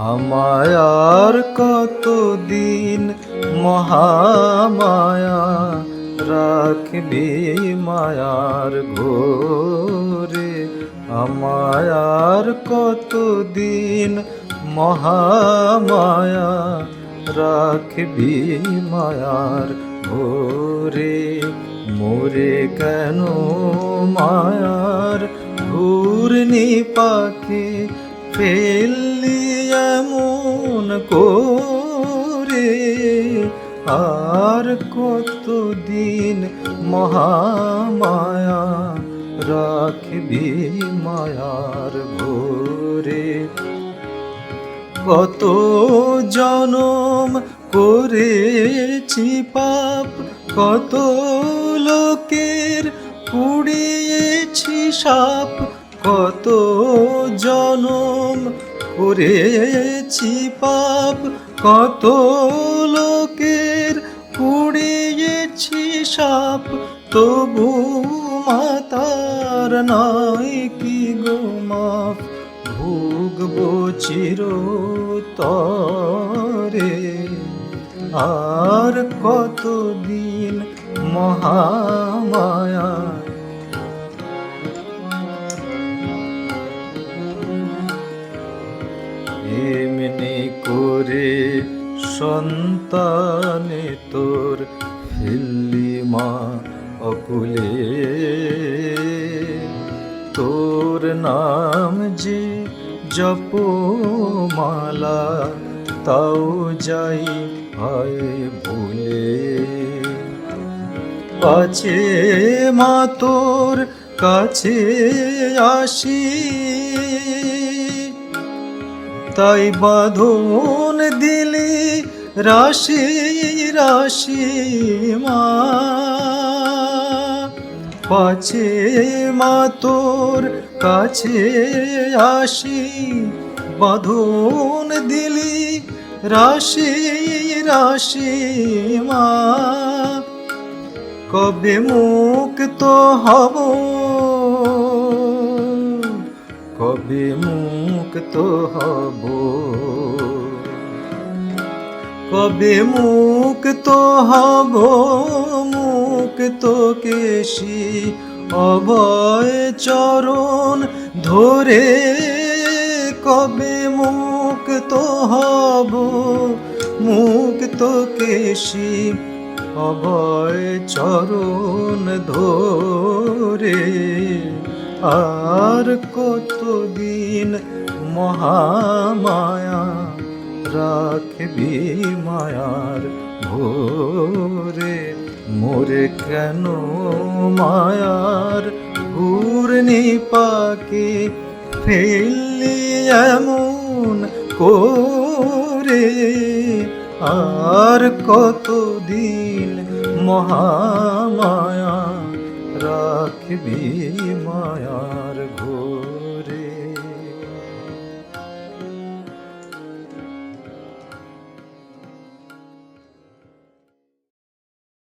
আমায়ার কতদিন মহামায়া রাখবি মায়ার ঘোরে? আমায়ার কতদিন মহামায়া রাখবি মায়ার ঘোরে? মোরে কেন মায়ার ঘূর্ণি পাখি এমন করে আর কতদিন মহামায়া রাখবি মায়ার ভোরে কত জনম করেছি পাপ, কত লোকের কুড়িয়েছি সাপ, কত জনম করেছি পাপ, কত লোকের কুড়িয়েছি সাপ, তবু মাতার নাই কি গো মাপ ভুগবো চির তরে আর কতদিন মহামায়া সন্তানে তোর ফেললি মা অকুলে। তোর নাম যে জপ মালা তাও যাই হয় ভুলে। পাছে মা তোর কাছে আসি, তাই বাঁধন দিলি রাশি রাশি মা। পাছে মা তোর কাছে আসি, বাঁধন দিলি রাশি রাশি মা। কবে মুক্ত হব? কবে মুক্ত হব? কবে মুক্ত হব, মুক্ত কেশি? অভয় চরণ ধরে কবে মুক্ত হব, মুক্ত কেশি? অভয় চরণ ধরে আর কতদিন মহামায়া রাখবি মায়ার ভোরে মোরে কেন মায়ার ঘূর্ণি পাকে ফেললি এমন করে? আর কতদিন মহামায়া রাখবি মায়া